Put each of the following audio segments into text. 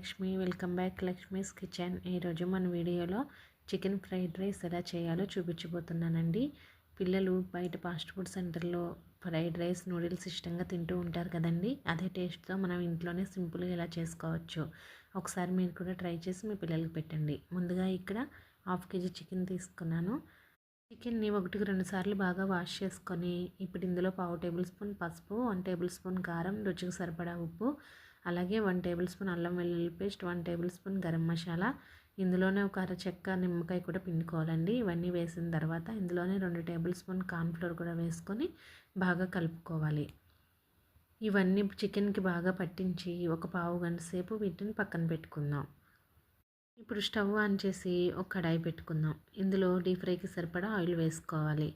Lakshmi welcome back Lakshmi's kitchen. ఈరోజు మన వీడియోలో చికెన్ ఫ్రైడ్ రైస్ ఎలా చేయాలో చూపించబోతున్నానండి. పిల్లలు బయట ఫాస్ట్ ఫుడ్ సెంటర్లో ఫ్రైడ్ రైస్ నూడిల్స్ ఇష్టంగా తింటూ ఉంటారు కదండి. అదే టేస్ట్తో మనం ఇంట్లోనే సింపుల్గా ఎలా చేసుకోవచ్చు ఒకసారి మీరు కూడా ట్రై చేసి మీ పిల్లలకి పెట్టండి. ముందుగా ఇక్కడ హాఫ్ కేజీ చికెన్ తీసుకున్నాను. చికెన్ని ఒకటికి రెండు సార్లు బాగా వాష్ చేసుకొని ఇప్పుడు ఇందులో పావు టేబుల్ స్పూన్ పసుపు వన్ టేబుల్ స్పూన్ కారం రుచికి సరిపడా ఉప్పు అలాగే వన్ టేబుల్ స్పూన్ అల్లం వెల్లుల్లి paste one tablespoon garam masala. ఇందులోనే ఒక అర చెక్క నిమ్మకాయ కూడా పిండుకోవాలండి. ఇవన్నీ వేసిన తర్వాత ఇందులోనే రెండు టేబుల్ స్పూన్ కార్న్ఫ్లోర్ కూడా వేసుకొని బాగా కలుపుకోవాలి. ఇవన్నీ చికెన్కి బాగా పట్టించి ఒక పావు గంట సేపు వీటిని పక్కన పెట్టుకుందాం. ఇప్పుడు స్టవ్ ఆన్ చేసి ఒక కడాయి పెట్టుకుందాం. ఇందులో డీప్ ఫ్రైకి సరిపడా ఆయిల్ వేసుకోవాలి.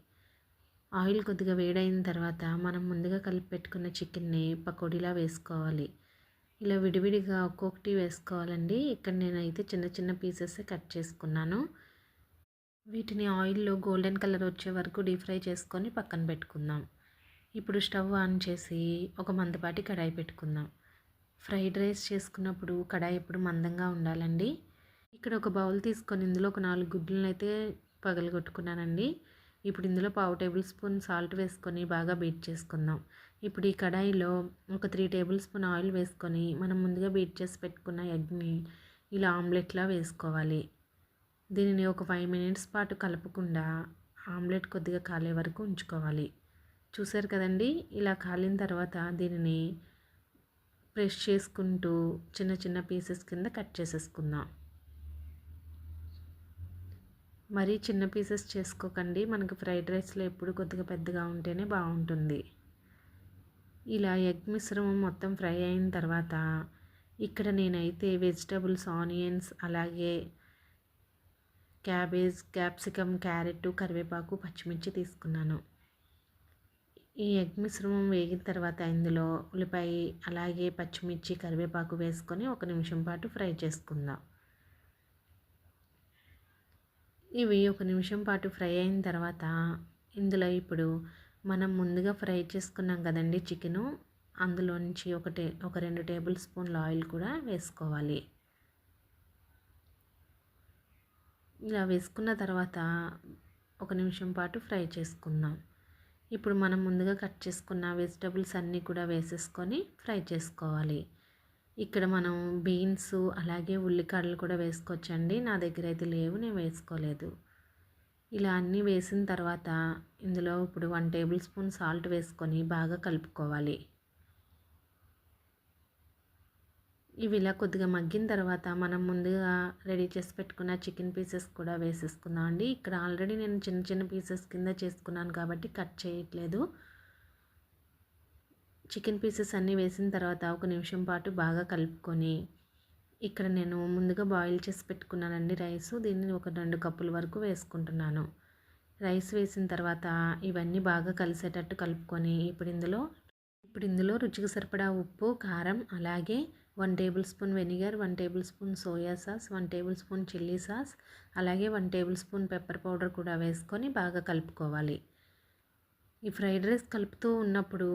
ఆయిల్ కొద్దిగా వేడైన తర్వాత మనం ముందుగా కలిపి పెట్టుకున్న చికెన్ని పకోడీలా వేసుకోవాలి. ఇలా విడివిడిగా ఒక్కొక్కటి వేసుకోవాలండి. ఇక్కడ నేనైతే చిన్న చిన్న పీసెస్ కట్ చేసుకున్నాను. వీటిని ఆయిల్లో గోల్డెన్ కలర్ వచ్చే వరకు డీప్ ఫ్రై చేసుకొని పక్కన పెట్టుకుందాం. ఇప్పుడు స్టవ్ ఆన్ చేసి ఒక మందపాటి కడాయి పెట్టుకుందాం. ఫ్రైడ్ రైస్ చేసుకున్నప్పుడు కడాయి ఎప్పుడు మందంగా ఉండాలండి. ఇక్కడ ఒక బౌల్ తీసుకొని ఇందులో ఒక నాలుగు గుడ్లను అయితే పగలగొట్టుకున్నానండి. ఇప్పుడు ఇందులో పావు టేబుల్ స్పూన్ సాల్ట్ వేసుకొని బాగా బీట్ చేసుకుందాం. ఇప్పుడు ఈ కడాయిలో ఒక త్రీ టేబుల్ స్పూన్ ఆయిల్ వేసుకొని మనం ముందుగా బీట్ చేసి పెట్టుకున్న ఎగ్ని ఇలా ఆమ్లెట్లా వేసుకోవాలి. దీనిని ఒక ఫైవ్ మినిట్స్ పాటు కలపకుండా ఆమ్లెట్ కొద్దిగా కాలే వరకు ఉంచుకోవాలి. చూసారు కదండి? ఇలా కాలిన తర్వాత దీనిని ప్రెస్ చేసుకుంటూ చిన్న చిన్న పీసెస్ కింద కట్ చేసేసుకుందాం. మరీ చిన్న పీసెస్ చేసుకోకండి. మనకు ఫ్రైడ్ రైస్లో ఎప్పుడు కొద్దిగా పెద్దగా ఉంటేనే బాగుంటుంది. ఇలా ఎగ్ మిశ్రమం మొత్తం ఫ్రై అయిన తర్వాత ఇక్కడ నేనైతే వెజిటబుల్స్ ఆనియన్స్ అలాగే క్యాబేజ్ క్యాప్సికమ్ క్యారెట్ కరివేపాకు పచ్చిమిర్చి తీసుకున్నాను. ఈ ఎగ్ మిశ్రమం వేగిన తర్వాత ఇందులో ఉల్లిపాయ అలాగే పచ్చిమిర్చి కరివేపాకు వేసుకొని ఒక నిమిషం పాటు ఫ్రై చేసుకుందాం. ఇవి ఒక నిమిషం పాటు ఫ్రై అయిన తర్వాత ఇందులో ఇప్పుడు మనం ముందుగా ఫ్రై చేసుకున్నాం కదండి చికెను. అందులో నుంచి ఒక టే ఒక రెండు టేబుల్ స్పూన్ల ఆయిల్ కూడా వేసుకోవాలి. ఇలా వేసుకున్న తర్వాత ఒక నిమిషం పాటు ఫ్రై చేసుకుందాం. ఇప్పుడు మనం ముందుగా కట్ చేసుకున్న వెజిటబుల్స్ అన్నీ కూడా వేసేసుకొని ఫ్రై చేసుకోవాలి. ఇక్కడ మనం బీన్స్ అలాగే ఉల్లికాడలు కూడా వేసుకోవచ్చండి. నా దగ్గర అయితే లేవు నేను వేసుకోలేదు. ఇలా అన్నీ వేసిన తర్వాత ఇందులో ఇప్పుడు వన్ టేబుల్ స్పూన్ సాల్ట్ వేసుకొని బాగా కలుపుకోవాలి. ఇవి ఇలా కొద్దిగా మగ్గిన తర్వాత మనం ముందుగా రెడీ చేసి పెట్టుకున్న చికెన్ పీసెస్ కూడా వేసేసుకుందాం అండి. ఇక్కడ ఆల్రెడీ నేను చిన్న చిన్న పీసెస్ కింద చేసుకున్నాను కాబట్టి కట్ చేయట్లేదు. చికెన్ పీసెస్ అన్నీ వేసిన తర్వాత ఒక నిమిషం పాటు బాగా కలుపుకొని ఇక్కడ నేను ముందుగా బాయిల్ చేసి పెట్టుకున్నానండి రైస్. దీన్ని ఒక రెండు కప్పుల వరకు వేసుకుంటున్నాను. రైస్ వేసిన తర్వాత ఇవన్నీ బాగా కలిసేటట్టు కలుపుకొని ఇప్పుడు ఇందులో ఇప్పుడు ఇందులో రుచికి సరిపడా ఉప్పు కారం అలాగే one tablespoon vinegar one tablespoon soya sauce one tablespoon chilli sauce అలాగే one tablespoon pepper powder కూడా వేసుకొని బాగా కలుపుకోవాలి. ఈ ఫ్రైడ్ రైస్ కలుపుతూ ఉన్నప్పుడు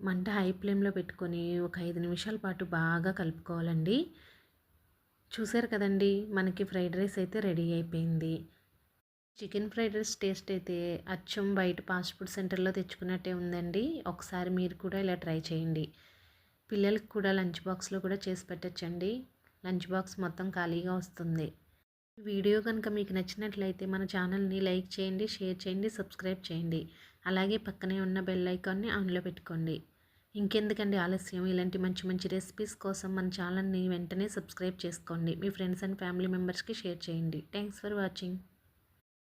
మంట హై ఫ్లేమ్లో పెట్టుకొని ఒక ఐదు నిమిషాల పాటు బాగా కలుపుకోవాలండి. చూసారు కదండి మనకి ఫ్రైడ్ రైస్ అయితే రెడీ అయిపోయింది. చికెన్ ఫ్రైడ్ రైస్ టేస్ట్ అయితే అచ్చం బయట ఫాస్ట్ ఫుడ్ సెంటర్లో తెచ్చుకున్నట్టే ఉందండి. ఒకసారి మీరు కూడా ఇలా ట్రై చేయండి. పిల్లలకి కూడా లంచ్ బాక్స్లో కూడా చేసి పెట్టచ్చండి. లంచ్ బాక్స్ మొత్తం ఖాళీగా వస్తుంది. వీడియో కనుక మీకు నచ్చినట్లయితే మన ఛానల్ని లైక్ చేయండి షేర్ చేయండి సబ్స్క్రైబ్ చేయండి. అలాగే పక్కనే ఉన్న బెల్ ఐకాన్ని ఆన్లో పెట్టుకోండి. ఇంకెందుకండి ఆలస్యం? ఇలాంటి మంచి మంచి రెసిపీస్ కోసం మన ఛానల్ని వెంటనే సబ్స్క్రైబ్ చేసుకోండి. మీ ఫ్రెండ్స్ అండ్ ఫ్యామిలీ మెంబర్స్కి షేర్ చేయండి. Thanks for watching